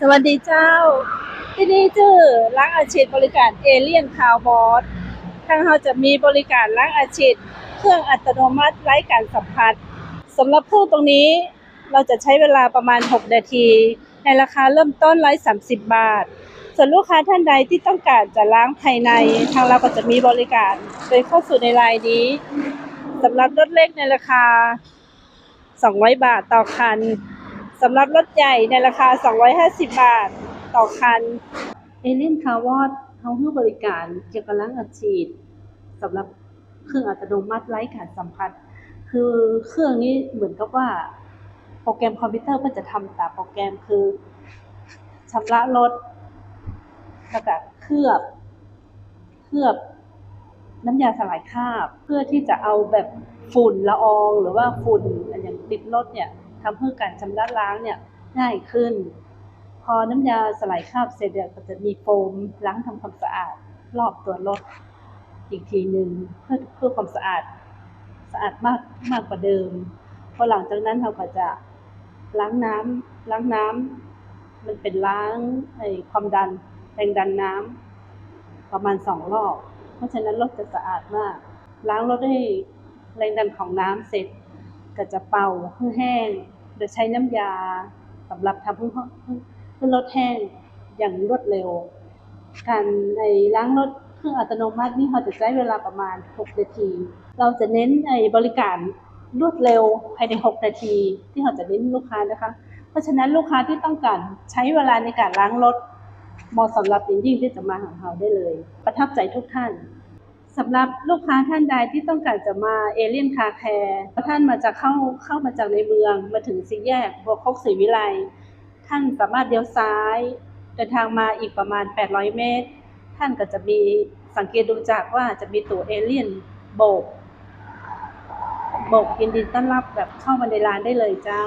สวัสดีเจ้า ที่นี่ชื่อล้างอาชีพบริการเอเลียนคาวบอสทางเราจะมีบริการล้างอาชีพเครื่องอัตโนมัติไร้การสัมผัสสำหรับเครื่องตรงนี้เราจะใช้เวลาประมาณ 6 นาที ในราคาเริ่มต้น130บาท ส่วนลูกค้าท่านใดที่ต้องการจะล้างภายใน ทางเราก็จะมีบริการโดยเข้าสู่ในรายนี้สำหรับรถเล็กในราคา 200 บาทต่อคัน สำหรับรถใหญ่ในราคา 250 บาทต่อคัน เอเลนคาวอดเขาให้บริการเกี่ยวกับล้างอัดฉีดสำหรับเครื่องอัตโนมัติไร้การสัมผัส คือเครื่องนี้เหมือนกับว่า โปรแกรมคอมพิวเตอร์มันจะทำตามโปรแกรมคือชำระรถแล้วก็เคลือบ เคลือบน้ำยาสลายคราบ เพื่อที่จะเอาแบบฝุ่นละออง หรือว่าฝุ่นอันอย่างติดรถเนี่ย ทำให้การชำระล้างเนี่ยง่ายขึ้น พอน้ำยาสลายคราบเสร็จเนี่ยก็จะมีโฟมล้างทำความสะอาดรอบตัวรถอีกทีหนึ่งเพื่อเพื่อความสะอาดสะอาดมากมากกว่าเดิมพอหลังจากนั้นเราก็จะล้างน้ำล้างน้ำมันเป็นล้างไอความดันแรงดันน้ำประมาณสองรอบ เพราะฉะนั้นรถจะสะอาดมาก ล้างรถด้วยแรงดันของน้ำเสร็จ ก็จะเป่าให้แห้ง โดยใช้น้ำยาสำหรับทำให้ให้รถแห้งอย่างรวดเร็ว การในล้างรถเครื่องอัตโนมัตินี่เราจะใช้เวลาประมาณ 6 นาที เราจะเน้นในบริการรวดเร็วภายใน 6 นาที ที่เราจะเน้นลูกค้านะคะ เพราะฉะนั้นลูกค้าที่ต้องการใช้เวลาในการล้างรถเหมาะสำหรับอย่งยิ่งที่จะมาหาเราได้เลย ประทับใจทุกท่าน สำหรับลูกค้าท่านใดที่ต้องการจะมาเอเลียนคาแคร์ท่านมาจะเข้าเข้ามาจากในเมืองมาถึงสี่แยกบัวคกศรีวิไลท่านสามารถเลี้ยวซ้าย เดินทางมาอีกประมาณ 800 เมตร ท่านก็จะมีสังเกตดูจากว่าจะมีตัวเอเลียนโบกโบกยินดีต้อนรับแบบเข้ามาในร้านได้เลยเจ้า